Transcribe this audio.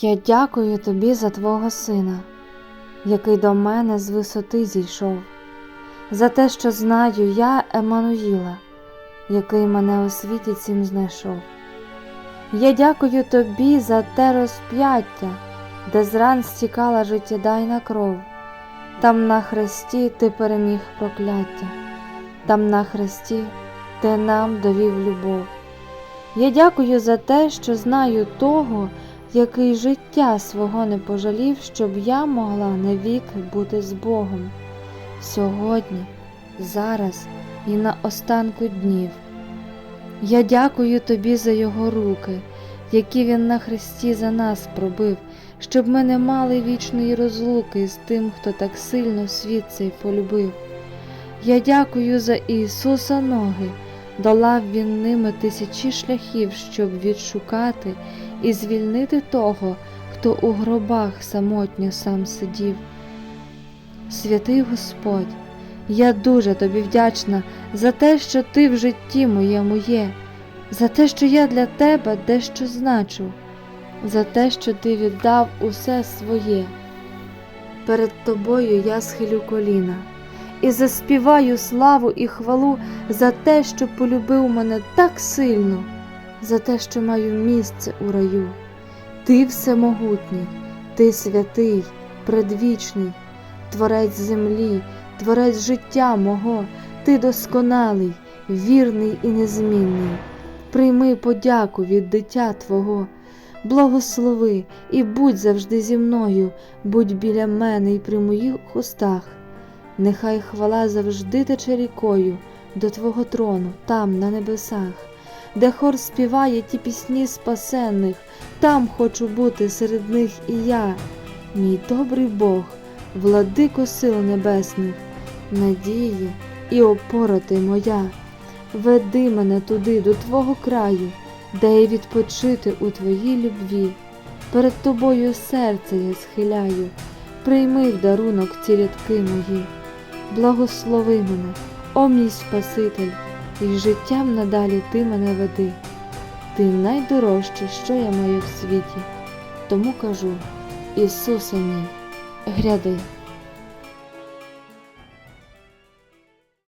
Я дякую тобі за Твого Сина, який до мене з висоти зійшов, за те, що знаю я Еммануїла, який мене у світі цім знайшов. Я дякую тобі за те розп'яття, де зран стікала життєдайна кров. Там на хресті ти переміг прокляття, там на хресті ти нам довів любов. Я дякую за те, що знаю того, який життя свого не пожалів, щоб я могла навіки бути з Богом сьогодні, зараз і на останку днів. Я дякую тобі за його руки, які він на хресті за нас пробив, щоб ми не мали вічної розлуки з тим, хто так сильно світ цей полюбив. Я дякую за Ісуса ноги, долав він ними тисячі шляхів, щоб відшукати і звільнити того, хто у гробах самотньо сам сидів. Святий Господь, я дуже тобі вдячна за те, що ти в житті моєму є, за те, що я для тебе дещо значу, за те, що ти віддав усе своє. Перед тобою я схилю коліна і заспіваю славу і хвалу за те, що полюбив мене так сильно, за те, що маю місце у раю. Ти всемогутній, ти святий, предвічний, творець землі, творець життя мого, ти досконалий, вірний і незмінний. Прийми подяку від дитя Твого, благослови і будь завжди зі мною, будь біля мене і при моїх устах. Нехай хвала завжди тече рікою до Твого трону, там, на небесах, де хор співає ті пісні спасенних, там хочу бути серед них і я, мій добрий Бог, владико сил небесних, надії і опора ти моя. Веди мене туди, до Твого краю, де я відпочити у Твоїй любві. Перед тобою серце я схиляю, прийми в дарунок ці рядки мої. Благослови мене, о мій Спаситель, і життям надалі ти мене веди. Ти найдорожче, що я маю в світі. Тому кажу, Ісусе мій, гряди.